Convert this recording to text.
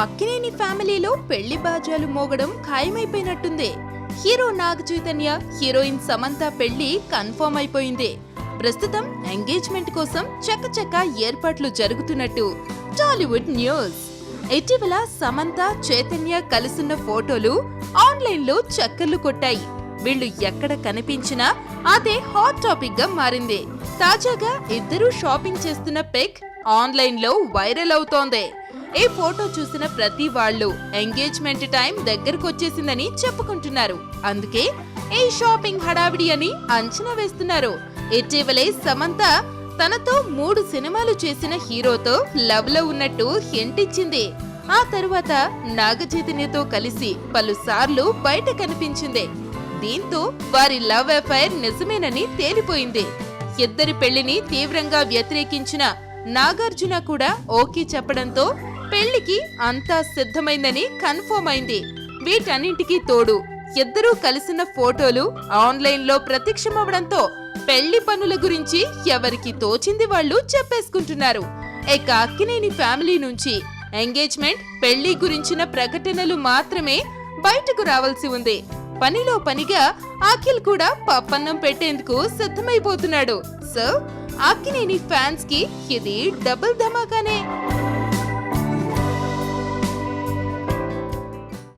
అక్కినేని ఫ్యామిలీలో పెళ్ళి బాజాలు మోగడం ఖాయమైపోయినట్టుందే. హీరో నాగ చైతన్య హీరోయిన్ సమంత పెళ్ళి కన్ఫర్మ్ అయిపోయింది. ప్రస్తుతం ఎంగేజ్మెంట్ కోసం చకచక ఏర్పాట్లు జరుగుతున్నట్టు. Tollywood news. ఇటీవల సమంత చైతన్య కలిసున్న ఫోటోలు ఆన్లైన్లో చక్కర్లు కొట్టాయి. వీళ్ళు ఎక్కడ కనిపించినా అదే హాట్ టాపిక్గా మారింది. తాజాగా ఇద్దరూ షాపింగ్ చేస్తున్న పెక్ ఆన్లైన్లో వైరల్ అవుతోంది. ఈ ఫోటో చూసిన ప్రతి వాళ్ళు ఎంగేజ్మెంట్ టైం దగ్గరకు వచ్చేసిందని చెప్పుకుంటున్నారు. అందుకే ఈ షాపింగ్ హడావిడి అని అంచనా వేస్తున్నారు. ఇటీవలే సమంత తనతో మూడు సినిమాలు చేసిన హీరోతో లవ్లో ఉన్నట్టు హింట్ ఆ తరువాత నాగచైతన్యతో కలిసి పలుసార్లు బయట కనిపించింది. దీంతో వారి లవ్ అఫైర్ నిజమేనని తేలిపోయింది. ఇద్దరి పెళ్ళిని తీవ్రంగా వ్యతిరేకించిన నాగార్జున కూడా ఓకే చెప్పడంతో పెళ్ళికి అంతా సిద్ధమైందని కన్ఫర్మ్ అయింది. వీటన్నింటికీ తోడు ఇద్దరూ కలిసిన ఫోటోలు ఆన్లైన్లో ప్రత్యక్షమవడంతో పెళ్ళి పనుల గురించి ఎవరికి తోచింది వాళ్ళు చెప్పేసుకుంటున్నారు. ఇక అక్కినేని ఫ్యామిలీ నుంచి ఎంగేజ్మెంట్ పెళ్ళి గురించిన ప్రకటనలు మాత్రమే బయటకు రావాల్సి ఉంది. పనిలో పనిగా అఖిల్ కూడా పప్పన్నం పెట్టేందుకు సిద్ధమైపోతున్నాడు. సో అక్కినేని ఫ్యాన్స్కి ఇది డబుల్ ధమాకానే.